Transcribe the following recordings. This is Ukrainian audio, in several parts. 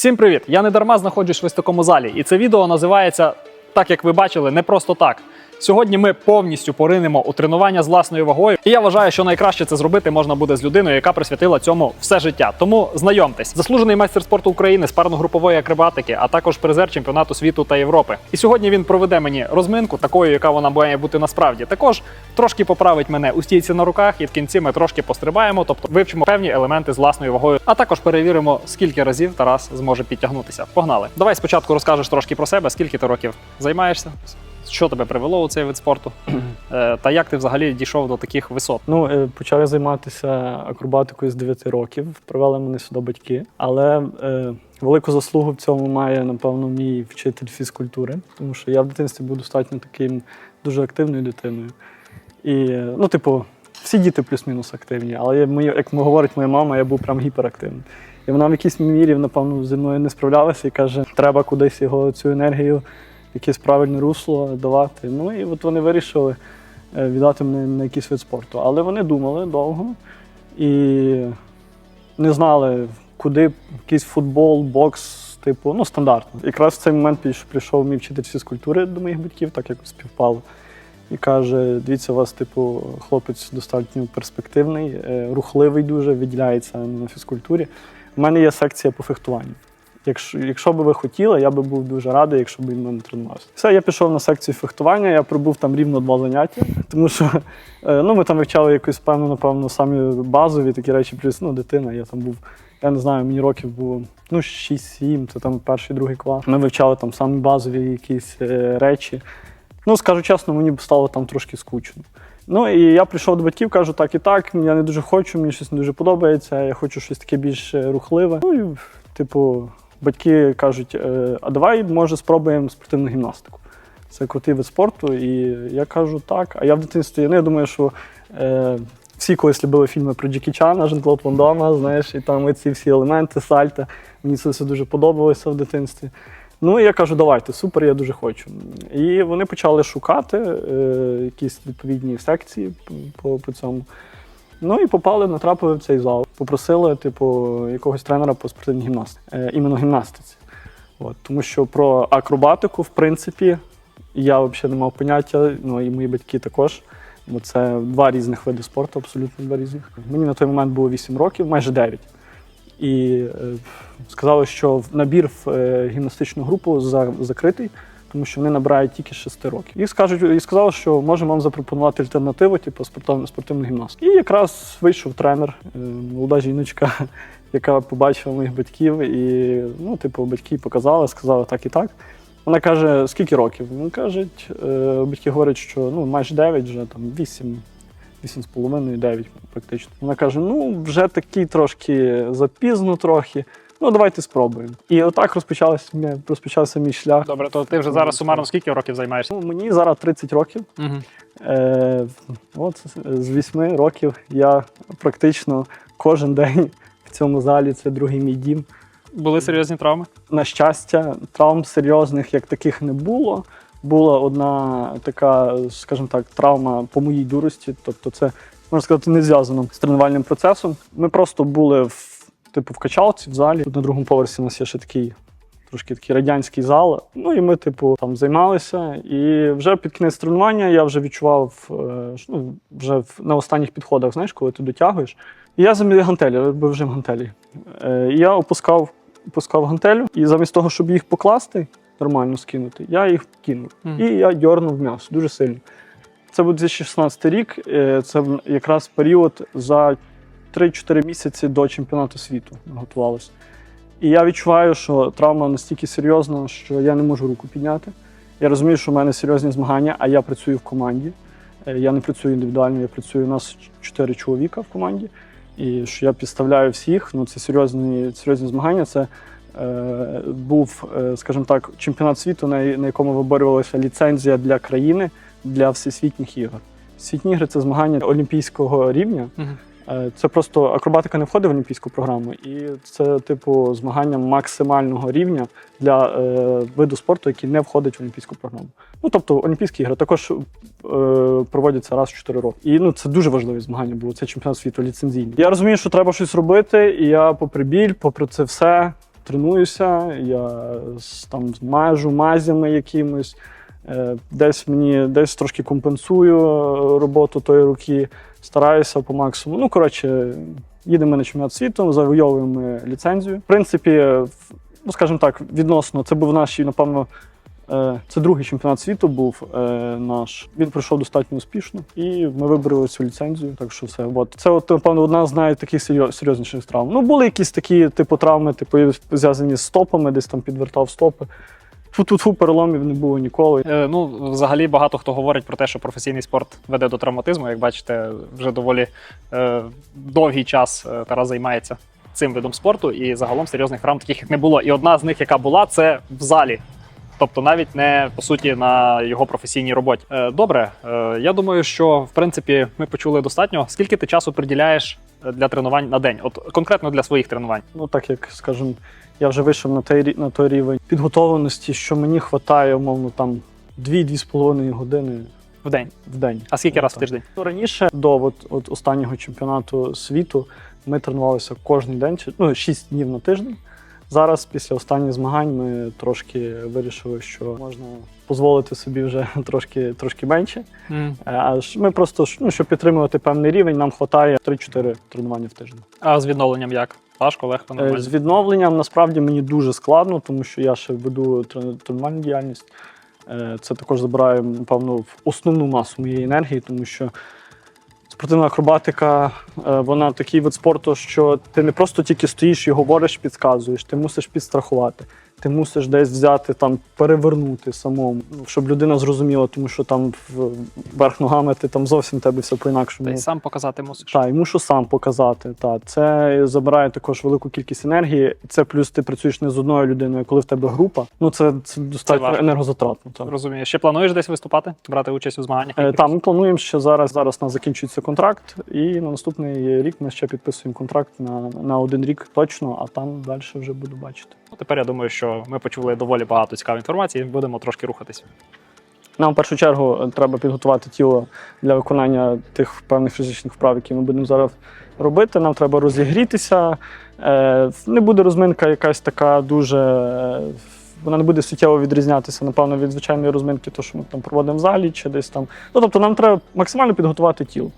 Всім привіт! Я не дарма знаходжусь в ось такому залі, і це відео називається так, як ви бачили, не просто так. Сьогодні ми повністю поринемо у тренування з власною вагою, і я вважаю, що найкраще це зробити можна буде з людиною, яка присвятила цьому все життя. Тому знайомтесь, заслужений майстер спорту України з парно-групової акробатики, а також призер чемпіонату світу та Європи. І сьогодні він проведе мені розминку, такою, яка вона має бути насправді. Також трошки поправить мене у стійці на руках, і в кінці ми трошки пострибаємо, тобто вивчимо певні елементи з власною вагою, а також перевіримо, скільки разів Тарас зможе підтягнутися. Погнали! Давай спочатку розкажеш трошки про себе, скільки ти років займаєшся, що тебе привело у цей вид спорту, е, та як ти взагалі дійшов до таких висот. Ну, е, почав я займатися акробатикою з 9 років. Привели мене сюди батьки. Але е, велику заслугу в цьому має, напевно, мій вчитель фізкультури, тому що я в дитинстві був достатньо таким дуже активною дитиною. І, ну, типу, всі діти плюс-мінус активні, але я, як говорить моя мама, я був прям гіперактивним. І вона в якійсь мірі, напевно, зі мною не справлялася і каже, треба кудись його цю енергію, якесь правильне русло давати. Ну і от вони вирішили е, віддати мене на якийсь вид спорту. Але вони думали довго і не знали, куди якийсь футбол, бокс, типу, ну, стандартно. Якраз в цей момент прийшов мій вчитель фізкультури до моїх батьків, так якось співпало. І каже: дивіться, у вас, типу, хлопець достатньо перспективний, е, рухливий дуже, відділяється на фізкультурі. У мене є секція по фехтуванню. Якщо, якщо би ви хотіли, я би був дуже радий, якщо б він мене тренувався. Все, я пішов на секцію фехтування, я пробув там рівно два заняття, тому що е, ну, ми там вивчали якусь певну, напевно, самі базові такі речі, плюс ну, дитина. Я там був, я не знаю, мені років було ну, 6-7, це там перший, другий клас. Ми вивчали там самі базові якісь е, речі. Ну, скажу чесно, мені б стало там трошки скучно. Ну і я прийшов до батьків, кажу, так і так, я не дуже хочу, мені щось не дуже подобається, я хочу щось таке більш е, рухливе. Ну і, типу, батьки кажуть, «Е, а давай, може, спробуємо спортивну гімнастику. Це крутий вид спорту. І я кажу, так. А я в дитинстві, ну я думаю, що е, всі колись любили фільми про Джекі Чана, Жан-Клод Дамма, знаєш, і там ці всі елементи, сальта. Мені це все дуже подобалося в дитинстві. Ну, я кажу, давайте, супер, я дуже хочу. І вони почали шукати е, якісь відповідні секції по, по цьому. Ну і попали, натрапили в цей зал. Попросили, типу, якогось тренера по спортивній гімнастиці, е, іменно гімнастиці. От, тому що про акробатику, в принципі, я взагалі не мав поняття, ну і мої батьки також. Бо це два різних види спорту, абсолютно два різних. Мені на той момент було 8 років, майже 9. І е, сказали, що набір в е, гімнастичну групу за, закритий, тому що вони набирають тільки з 6 років. І скажуть, і сказали, що можемо вам запропонувати альтернативу, типу спортивну, спортивну гімнастику. І якраз вийшов тренер, е, молода жіночка, яка побачила моїх батьків, і ну, типу, батьки показали, сказали так і так. Вона каже, скільки років? Він кажуть, е, батьки говорять, що ну, майже 9, вже там 8, 8,5, 9 практично. Вона каже: ну, вже такий трошки запізно трохи. Ну, давайте спробуємо. І отак розпочався, розпочався мій шлях. Добре, то ти вже зараз сумарно скільки років займаєшся? Ну, мені зараз 30 років. Угу. Е, от з 8 років я практично кожен день в цьому залі це другий мій дім. Були серйозні травми? На щастя, травм серйозних як таких не було. Була одна така, скажімо так, травма по моїй дурості. Тобто, це можна сказати, не зв'язано з тренувальним процесом. Ми просто були в типу в качалці в залі. Тут на другому поверсі у нас є ще такий. Трошки такий радянський зал. Ну і ми, типу, там займалися. І вже під кінець тренування я вже відчував, е, ну, вже на останніх підходах, знаєш, коли ти дотягуєш. І я замість гантелі, робив жим гантелі. Е, і я опускав, опускав гантелю, і замість того, щоб їх покласти, нормально скинути, я їх кинув. Мгм. І я дьорнув м'ясо дуже сильно. Це був 2016 рік. е, Це якраз період за 3-4 місяці до чемпіонату світу готувалося. І я відчуваю, що травма настільки серйозна, що я не можу руку підняти. Я розумію, що в мене серйозні змагання, а я працюю в команді. Е, Я не працюю індивідуально, я працюю у нас 4 чоловіка в команді. І що я підставляю всіх. Ну, це серйозні, серйозні змагання. Це е, був, е, скажімо так, чемпіонат світу, на, на якому виборювалася ліцензія для країни для всесвітніх ігор. Всесвітні ігри це змагання олімпійського рівня. Е, Це просто акробатика не входить в олімпійську програму, і це, типу, змагання максимального рівня для е, виду спорту, який не входить в олімпійську програму. Ну тобто, Олімпійські ігри також е, проводяться раз в 4 роки. І ну це дуже важливі змагання було. Це чемпіонат світу ліцензійний. Я розумію, що треба щось робити, і я попри біль, попри це все. тренуюся, я там змажу мазями якимось. Е, Десь мені десь трошки компенсую е, роботу тої руки, стараюся по максимуму. Ну, коротше, їдемо на чемпіонат світу, завойовуємо ліцензію. В принципі, ну скажімо так, відносно, це був наш, напевно, е, це другий чемпіонат світу був е, наш. Він пройшов достатньо успішно, і ми вибрали цю ліцензію. Так що все. От. Це, от, напевно, одна з найтаких серйозніших травм. Ну, були якісь такі, типу, травми, типу, зв'язані з стопами, десь там підвертав стопи. Фу-фу-фу, переломів не було ніколи. Е, Ну, взагалі багато хто говорить про те, що професійний спорт веде до травматизму. Як бачите, вже доволі е, довгий час е, Тарас займається цим видом спорту, і загалом серйозних травм таких не було. І одна з них, яка була, це в залі. Тобто навіть не по суті на його професійній роботі. Е, Добре, е, я думаю, що в принципі ми почули достатньо. Скільки ти часу приділяєш е, для тренувань на день? От конкретно для своїх тренувань? Ну, так як, скажімо, я вже вийшов на той, на той рівень підготовленості, що мені вистачає, умовно, там 2-2,5 години В день. в день. А скільки Ну, раз в тиждень? Ну, Раніше до от, от останнього чемпіонату світу ми тренувалися кожен день, ну, 6 днів на тиждень. Зараз, після останніх змагань, ми трошки вирішили, що можна дозволити собі вже трошки, трошки менше. Е, А ми просто ну, щоб підтримувати певний рівень, нам вистачає 3-4 тренування в тиждень. А з відновленням як? Важко, легко, Е, нормально. З відновленням насправді мені дуже складно, тому що я ще веду тренувальну діяльність. Е, Це також забирає, напевно, основну масу моєї енергії, тому що спортивна акробатика, е, вона такий вид спорту, що ти не просто тільки стоїш і говориш, підказуєш, ти мусиш підстрахувати. Ти мусиш десь взяти там, перевернути самому, щоб людина зрозуміла, тому що там в- верх ногами ти там зовсім тебе все по-інакшому. Та й сам показати мусиш. Так, і мушу сам показати. Та. Це забирає також велику кількість енергії. Це плюс ти працюєш не з одною людиною, коли в тебе група. Ну це, це достатньо важко. енергозатратно. Так. Розумію. Ще плануєш десь виступати, брати участь у змаганнях? Е, якихось? Та, ми плануємо, що зараз, зараз у нас закінчується контракт, і на наступний рік ми ще підписуємо контракт на, на один рік точно, а там далі вже буду бачити. Тепер я думаю, що ми почули доволі багато цікавої інформації. Будемо трошки рухатись. Нам в першу чергу треба підготувати тіло для виконання тих певних фізичних вправ, які ми будемо зараз робити. Нам треба розігрітися. Е, Не буде розминка якась така дуже. е, Вона не буде суттєво відрізнятися, напевно, від звичайної розминки, то, що ми там проводимо в залі чи десь там. Ну, тобто нам треба максимально підготувати тіло.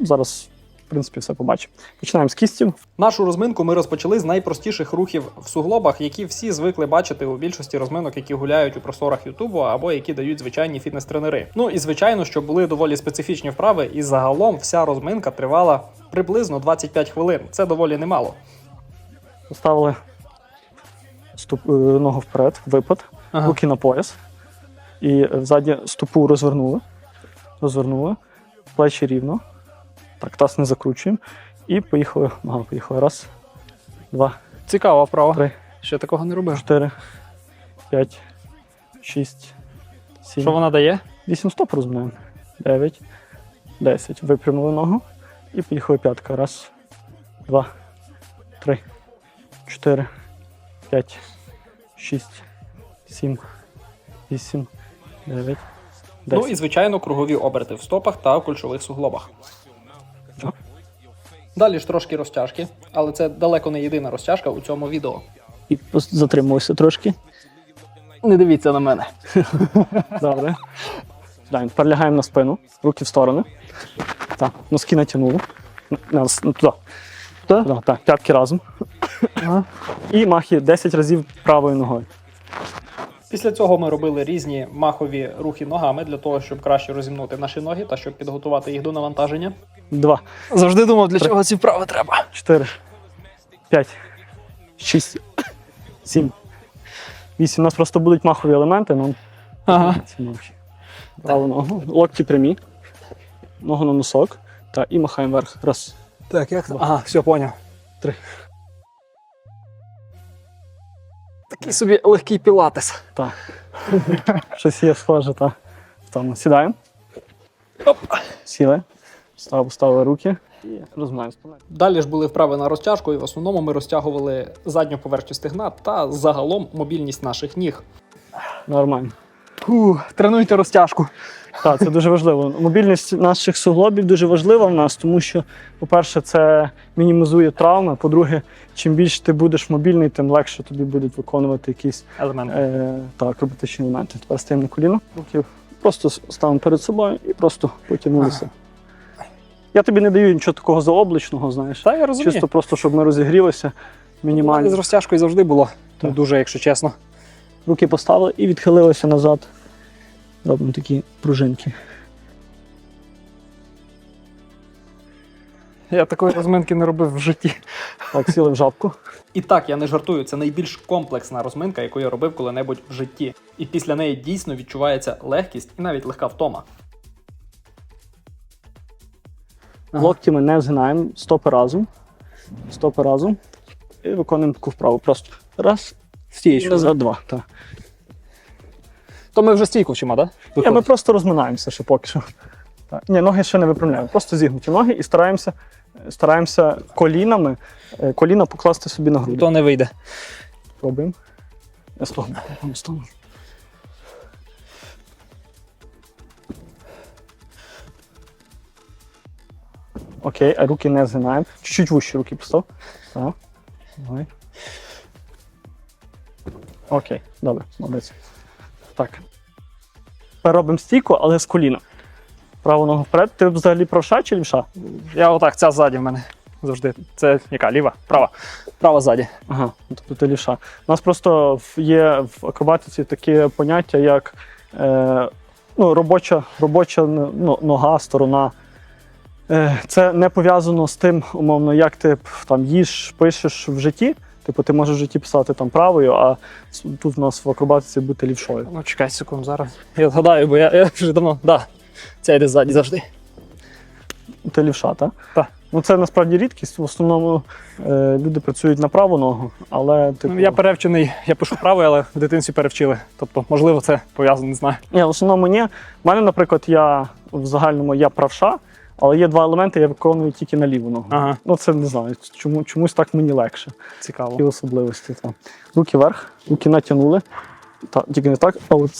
Зараз, в принципі, все побачимо. Починаємо з кістів. Нашу розминку ми розпочали з найпростіших рухів в суглобах, які всі звикли бачити у більшості розминок, які гуляють у просторах Ютубу або які дають звичайні фітнес-тренери. Ну і звичайно, що були доволі специфічні вправи, і загалом вся розминка тривала приблизно 25 хвилин. Це доволі немало. Поставили ступ, е, ногу вперед, випад. Ага. руки на пояс. І ззаді стопу розвернули. Розвернули. Плечі рівно. Так, таз не закручуємо. І поїхали. Ага, поїхали. Раз, два, Цікава вправа. три, Ще такого не робив. чотири, п'ять, шість, сім. Що вона дає? Вісім стоп розминаємо. Дев'ять, десять. Випрямили ногу. І поїхали п'ятка. Раз, два, три, чотири, п'ять, шість, сім, вісім, дев'ять, Ну і звичайно кругові оберти в стопах та кульшових суглобах. Далі ж трошки розтяжки, але це далеко не єдина розтяжка у цьому відео. І затримуйся трошки. Не дивіться на мене. Добре. Дай, тепер лягаємо на спину, руки в сторони. Так, носки натягнули. На- Нас ну, туди. Так, п'ятки разом. І махи 10 разів правою ногою. Після цього ми робили різні махові рухи ногами для того, щоб краще розімнути наші ноги та щоб підготувати їх до навантаження. Два, Завжди думав, для чого ці вправи треба. 4, 5, 6, 7, 8. У нас просто будуть махові елементи. Ну, Ага. Праву ногу, локті прямі, ногу на носок. Та, і махаємо вверх. Раз. Так, як Ага, все, поняв. Три. Такий собі легкий пілатес. Так. Щось є схоже, та. В тому. Сідаємо. Оп. Сіли. Став, ставили руки і розминаємо спину. Далі ж були вправи на розтяжку, і в основному ми розтягували задню поверхню стегна та загалом мобільність наших ніг. Нормально. Фу, тренуйте розтяжку. Так, це дуже важливо. Мобільність наших суглобів дуже важлива в нас, тому що, по-перше, це мінімізує травми. По-друге, чим більше ти будеш мобільний, тим легше тобі будуть виконувати якісь Елемент. е, так, акробатичні елементи. Тепер стаємо на коліно, просто ставимо перед собою і просто потягнулися. Я тобі не даю нічого такого заобличного, знаєш. Та я розумію. Чисто просто, щоб ми розігрілися мене з розтяжкою завжди було. Так. дуже, якщо чесно. Руки поставили і відхилилися назад. Робимо такі пружинки. Я такої розминки не робив в житті. Так, сіли в жабку. І так, я не жартую, це найбільш комплексна розминка, яку я робив коли-небудь в житті. І після неї дійсно відчувається легкість і навіть легка втома. Ага. Локті ми не згинаємо, стопи разом. Стопи разом. І виконуємо таку вправу. Просто раз, Стієчку. назад, два. Так. То ми вже стійку вчимо, так? Ні, ми просто розминаємося ще поки що. Так. Ні, ноги ще не виправляємо. Просто зігнуті ноги і стараємося, стараємося колінами, е, коліна покласти собі на груди. То не вийде. Пробуємо. Я того боку стану. Окей, а руки не згинаємо. Чуть-чуть вище руки постав. Так. Давай. Окей, добре, молодець. Так. Тепер робимо стійку, але з коліна. Праву ногу вперед. Ти взагалі правша чи лівша? Я отак, ця ззаді в мене завжди. Це яка? Ліва? Права. Права ззаді. Ага, тобто ти лівша. У нас просто є в акробатиці таке поняття, як е, ну, робоча, робоча ну, нога, сторона. Е, це не пов'язано з тим, умовно, як ти там їш, пишеш в житті. Типу, ти можеш в житті писати там правою, а тут в нас в акробатиці бути лівшою. Ну, чекай секунду зараз. Я згадаю, бо я, я вже давно. Да. Ця йде ззаді завжди. Ти лівша, так? Так. Ну це насправді рідкість. В основному е, люди працюють на праву ногу, але типу, Ну, я перевчений, я пишу правою, але в дитинстві перевчили. Тобто, можливо, це пов'язано, не знаю. Ні, в основному ні. У мене, наприклад, я в загальному я правша, але є два елементи, я виконую тільки на ліву ногу. Ага. Ну це не знаю. Чому, чомусь так мені легше. Цікаво. Такі особливості. Там. Руки вверх, руки натягнули. Так, тільки не так, а от.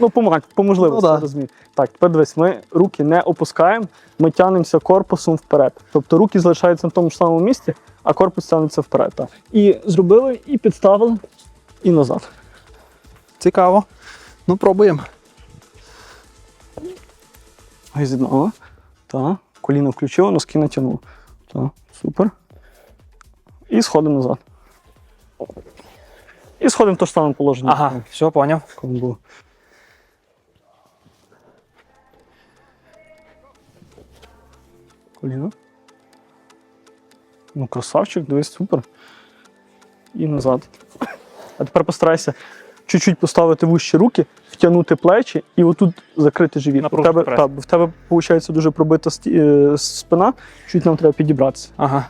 Ну, по, по можливості, Ну, да. розумію. Так, тепер дивись, ми руки не опускаємо, ми тягнемося корпусом вперед. Тобто руки залишаються на тому ж самому місці, а корпус тягнеться вперед. Так. І зробили, і підставили, і назад. Цікаво. Ну, пробуємо. Ай, з'єднала. Так. Коліно включило, носки натягнуло. Так, супер. І сходимо назад. І сходимо в те ж саме положення. Ага, все, поняв. Коли було. Коліно. Ну, красавчик, дивись, супер. І назад. А тепер постарайся чуть-чуть поставити вище руки, втягнути плечі і отут закрити живіт. Напружити тебе, так, бо в тебе, виходить, дуже пробита е, спина, чуть нам треба підібратися. Ага.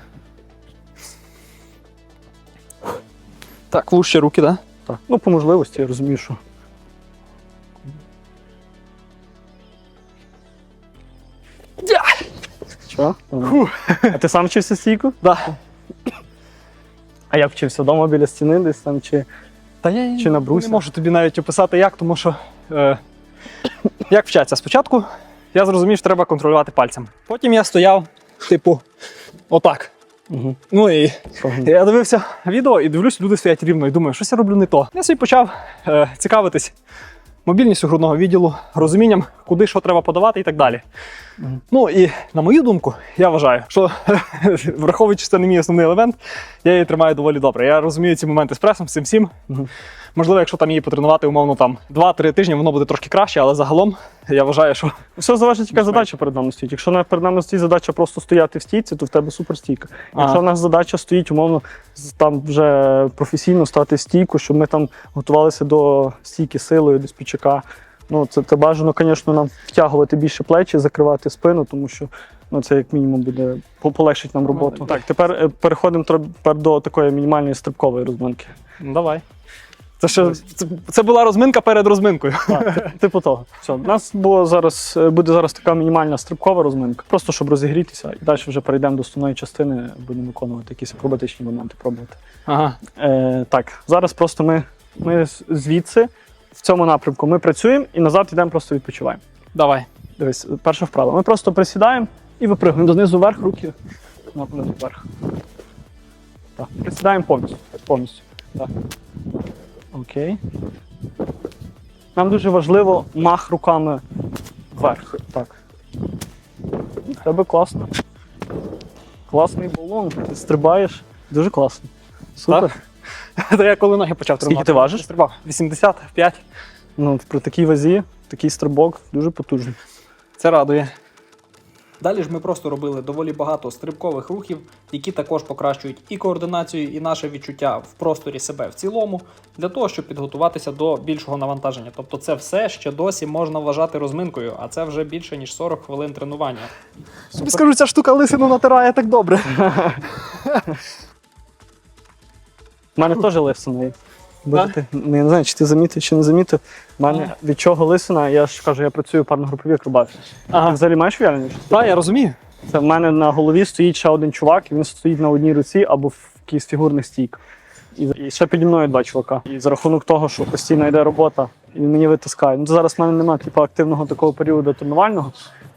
Так, вужче руки, так? Так. Ну, по можливості, я розумію, що. Що? А ти сам вчився стійку? Да. А як вчився вдома біля стіни десь там чи. Та я Чи на брусі? не можу тобі навіть описати як, тому що е, як вчаться. Спочатку я зрозумів, що треба контролювати пальцем. Потім я стояв, типу, отак. Угу. Ну і я дивився відео і дивлюсь, люди стоять рівно і думаю, щось я роблю не то. Я собі почав е, цікавитись мобільністю грудного відділу, розумінням, куди що треба подавати і так далі. Мгм. Ну і на мою думку, я вважаю, що враховуючи, що це не мій основний елемент, я її тримаю доволі добре. Я розумію ці моменти з пресом, з цим всім. Мгм. Можливо, якщо там її потренувати, умовно там 2-3 тижні, воно буде трошки краще, але загалом я вважаю, що Все залежить, яка задача перед нами стоїть. Якщо на- перед нами стоїть задача просто стояти в стійці, то в тебе суперстійка. Якщо в нас задача стоїть, умовно, там вже професійно стати в стійку, щоб ми там готувалися до стійки силою, до спічака. Ну, це, це бажано, звісно, нам втягувати більше плечі, закривати спину, тому що ну, це як мінімум буде полегшить нам роботу. Так, тепер е, переходимо тепер до такої мінімальної стрибкової розминки. ну, давай. Це, ще, це, це була розминка перед розминкою. Так, типу того. Все, у нас було зараз, е, буде зараз така мінімальна стрибкова розминка, просто щоб розігрітися, і далі вже перейдемо до основної частини, будемо виконувати якісь акробатичні моменти, пробувати. Ага. Е, так, зараз просто ми, ми звідси в цьому напрямку ми працюємо і назад йдемо, просто відпочиваємо. Давай. Дивись, перша вправа. Ми просто присідаємо і випригуємо донизу вверх, руки напряму вверх. Так. Присідаємо повністю. Повністю. Так. Окей. Нам дуже важливо мах руками вверх. Так. В Тебе класно. Класний балон. Ти стрибаєш. Дуже класно. Супер. Та я коли ноги почав Скільки тримати. ти важиш? Стрибав. 85. Ну, при такій вазі, такий стрибок дуже потужний. Це радує. Далі ж ми просто робили доволі багато стрибкових рухів, які також покращують і координацію, і наше відчуття в просторі себе в цілому, для того, щоб підготуватися до більшого навантаження. Тобто, це все ще досі можна вважати розминкою, а це вже більше ніж 40 хвилин тренування. Тобі скажу, ця штука лисину натирає так добре. У мене теж лисина є. Ти, ну, я не знаю, чи ти замітив, чи не замітив. У мене від чого лисина, я ж кажу, я працюю парно-груповій акробаті. Ти Ага. взагалі маєш уявлення? Так, я розумію. Це в мене на голові стоїть ще один чувак, і він стоїть на одній руці або в якійсь фігурних стійках. І, і ще піді мною два чувака. І за рахунок того, що постійно йде робота, і він мені витискає. Ну, зараз в мене немає типу, активного такого періоду тренувального,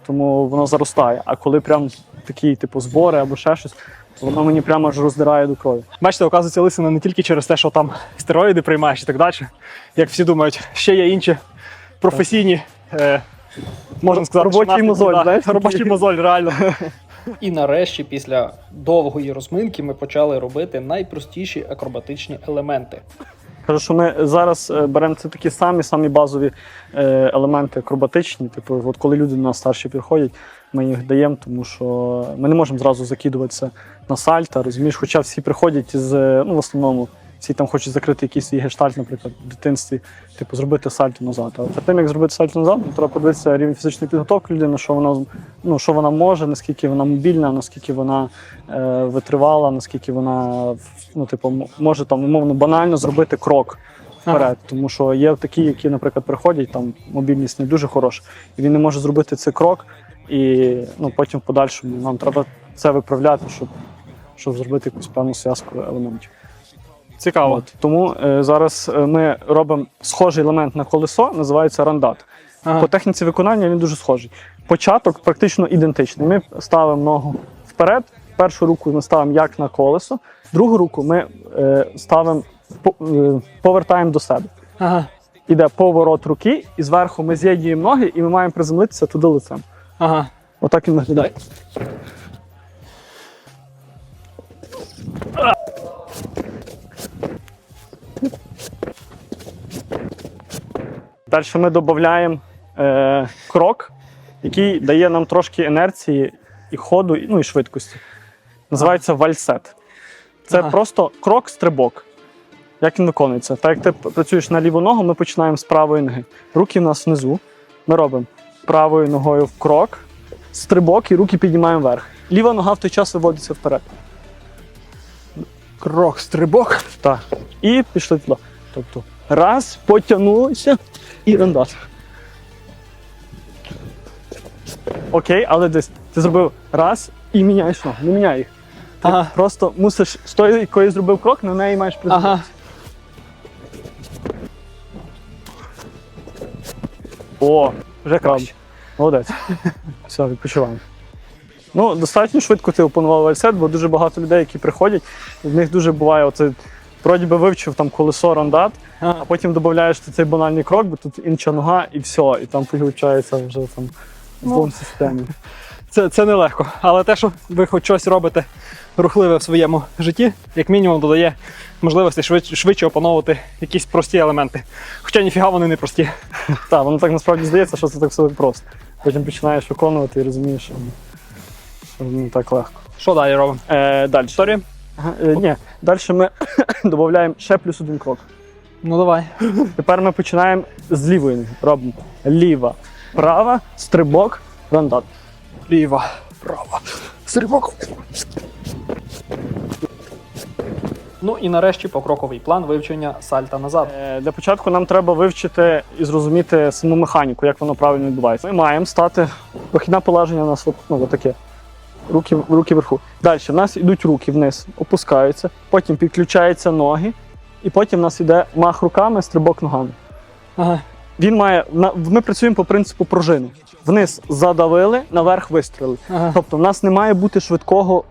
тому воно заростає. А коли прям такі, типу, збори або ще щось, воно мені прямо аж роздирає до крові. Бачите, оказується лисина не тільки через те, що там стероїди приймаєш і так далі. Як всі думають, ще є інші професійні, е, можна сказати, Робочий мозоль, да, знаєш, робочий мозоль, реально. І нарешті, після довгої розминки, ми почали робити найпростіші акробатичні елементи. Кажу, що ми зараз е, беремо це такі самі самі базові е, елементи акробатичні. Типу, от коли люди до нас старші приходять, ми їх даємо, тому що ми не можемо зразу закидуватися на сальто, розумієш, хоча всі приходять з е, ну в основному. Всі там хочуть закрити якийсь свій гештальт, наприклад, в дитинстві, типу, зробити сальто назад. Але перед тим, як зробити сальто назад, ну, треба подивитися рівень фізичної підготовки людини, що вона, ну, що вона може, наскільки вона мобільна, наскільки вона е, витривала, наскільки вона ну, типу, може там умовно банально зробити крок вперед. Тому що є такі, які, наприклад, приходять, там мобільність не дуже хороша, і він не може зробити цей крок, і ну, потім в подальшому нам треба це виправляти, щоб, щоб зробити якусь певну зв'язку елементів. Цікаво. От. Тому е, зараз е, ми робимо схожий елемент на колесо, називається рандат. Ага. По техніці виконання він дуже схожий. Початок практично ідентичний. Ми ставимо ногу вперед, першу руку ми ставимо як на колесо, другу руку ми е, ставимо, по- е, повертаємо до себе. Ага. Іде поворот руки, і зверху ми з'єднуємо ноги, і ми маємо приземлитися туди лицем. Ага. Отак він виглядає. Далі ми додаємо е, крок, який дає нам трошки інерції і ходу, ну і швидкості. Називається вальсет. Це Ага. просто крок-стрибок. Як він виконується? Так як ти працюєш на ліву ногу, ми починаємо з правої ноги. Руки в нас внизу. Ми робимо правою ногою в крок, стрибок і руки піднімаємо вверх. Ліва нога в той час виводиться вперед. Крок, стрибок. Так. І пішли туди. Тобто раз, потягнулися і рандат. Окей, але десь ти зробив раз і міняєш ногу. Не міняй їх. Ти Ага. просто мусиш з тої, якої зробив крок, на неї маєш приземлитися. Ага. О, вже краще. Молодець. Все, відпочиваємо. Ну, достатньо швидко ти опанував вальсет, бо дуже багато людей, які приходять, в них дуже буває оце. Вроді би вивчив там колесо рандат, а потім додаєш цей банальний крок, бо тут інша нога і все. І там виходить вже там злом системі. Це, це нелегко. Але те, що ви хоч щось робите рухливе в своєму житті, як мінімум додає можливості швидше, швидше опановувати якісь прості елементи. Хоча ніфіга вони не прості. Так, воно так насправді здається, що це так все просто. Потім починаєш виконувати і розумієш, що не так легко. Що далі робимо? Е, далі. Сорі? Ага, е, ні, далі ми додаємо ще плюс один крок. Ну давай. Тепер ми починаємо з лівої ноги. Робимо ліва, права, стрибок, рандат. Ліва, права. Стрибок. Ну і нарешті покроковий план вивчення сальта назад. Е, Для початку нам треба вивчити і зрозуміти саму механіку, як воно правильно відбувається. Ми маємо стати похідне положення у нас ну, таке. Руки, руки вверху. Далі в нас йдуть руки вниз, опускаються, потім підключаються ноги, і потім в нас йде мах руками, стрибок ногами. Ага. Він має ми працюємо по принципу пружини. Вниз задавили, наверх вистрілили. Ага. Тобто, в нас не має бути швидкого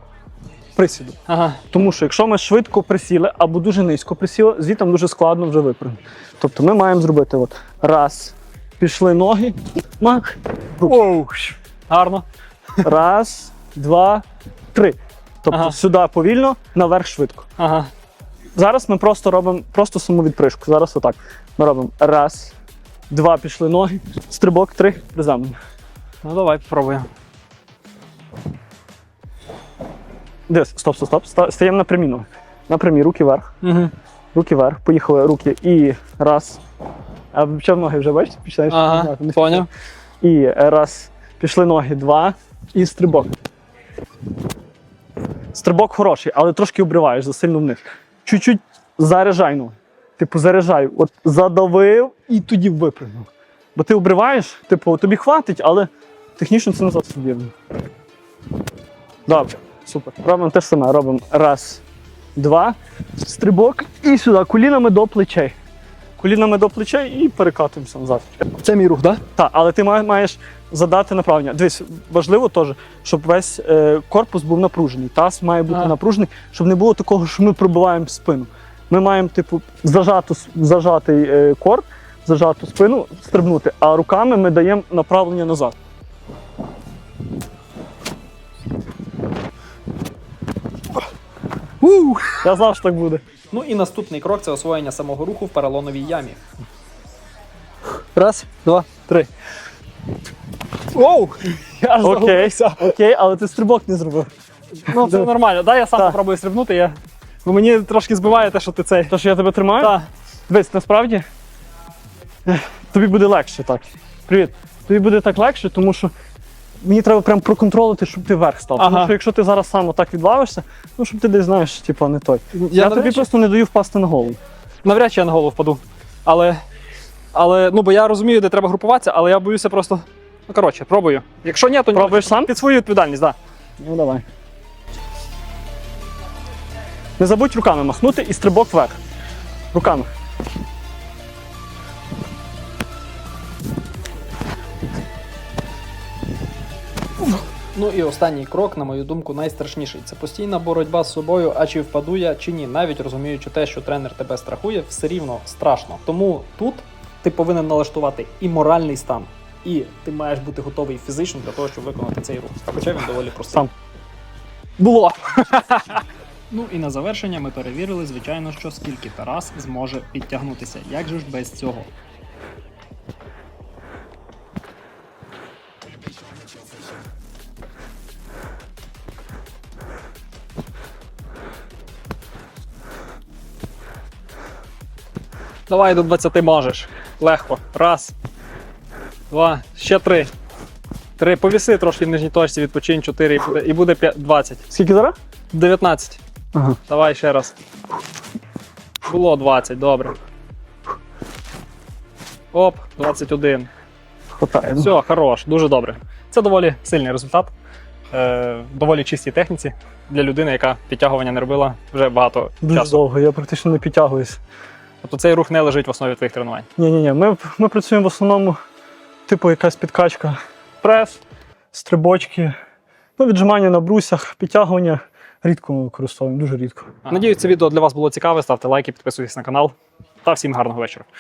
присіду. Ага. Тому що якщо ми швидко присіли або дуже низько присіли, звідти дуже складно вже випрыгнути. Тобто ми маємо зробити от раз, пішли ноги, мак, Оу. Гарно. раз, два, три. Тобто Ага. сюди повільно, наверх швидко. Ага. Зараз ми просто робимо просто самовідпришку. Зараз отак. Ми робимо раз, два, пішли ноги, стрибок, три, приземлення. Ну давай попробуємо. Дивись, стоп, стоп, стоп. Ста- Стаємо на прямі ноги. На прямі, руки вверх. Угу. Руки вверх, поїхали руки і раз. А що ноги вже бачите? Починаєш Ага. Не поняв. І раз. Пішли ноги, два. І стрибок. Стрибок хороший, але трошки обриваєш засильно вниз. Чуть-чуть заряджай ноги. Типу, заряджай. От задавив і тоді випрыгнув. Бо ти обриваєш, типу, тобі хватить, але технічно це назад вірно. Добре, супер. Робимо те ж саме. Робимо раз, два, стрибок і сюди, колінами до плечей. Колінами до плечей і перекатуємося назад. Це мій рух, так? Так, але ти маєш задати направлення. Дивись, важливо теж, щоб весь е, корпус був напружений. Таз має бути Ага. напружений, щоб не було такого, що ми пробиваємо спину. Ми маємо, типу, зажату, зажатий е, корд, зажату спину стрибнути, а руками ми даємо направлення назад. Я знав, що так буде. Ну і наступний крок це освоєння самого руху в поролоновій ямі. Раз, два, три. Оу! Я аж Окей, загубився. окей, але ти стрибок не зробив. Ну це нормально. Дай я сам Так. попробую стрибнути. Я... Бо мені трошки збиває те, що ти цей. Тож я тебе тримаю? Так. Дивись, насправді тобі буде легше так. Привіт. Тобі буде так легше, тому що мені треба прям проконтролити, щоб ти вверх став. Тому що якщо ти зараз сам отак відвалишся, ну щоб ти десь знаєш, типу, не той. Я, Я, тобі речі, просто не даю впасти на голову. навряд чи я на голову впаду. Але, але ну, бо я розумію, де треба групуватися, але я боюся просто. Ну, коротше, пробую. Якщо ні, то ні. Пробуєш сам? під свою відповідальність, так. Ну давай. Не забудь руками махнути і стрибок вверх. Руками. Ну і останній крок, на мою думку, найстрашніший. Це постійна боротьба з собою, а чи впаду я, чи ні. Навіть розуміючи те, що тренер тебе страхує, все рівно страшно. Тому тут ти повинен налаштувати і моральний стан, і ти маєш бути готовий фізично для того, щоб виконати цей рух. Хоча він доволі простий. Сам. Було. Ну і на завершення ми перевірили, звичайно, що скільки Тарас зможе підтягнутися. Як же ж без цього? Давай до 20 можеш. Легко. Раз. Два. Ще три. Три. Повіси трошки в нижній точці, відпочинь 4 і буде, і буде п'я- 20. Скільки зараз? 19. Ага. Давай ще раз. Було 20, добре. Оп, 21. Хватає. Все, хорош, дуже добре. Це доволі сильний результат. Е, доволі чистій техніці для людини, яка підтягування не робила вже багато Дуже часу. довго, я практично не підтягуюсь. Тобто цей рух не лежить в основі твоїх тренувань. Ні, ні, ні. Ми, ми працюємо в основному, типу, якась підкачка. Прес, стрибочки, ну, віджимання на брусях, підтягування. Рідко використовуємо, дуже рідко. Надіюсь, це відео для вас було цікаве. Ставте лайки, підписуйтесь на канал. Та всім гарного вечора.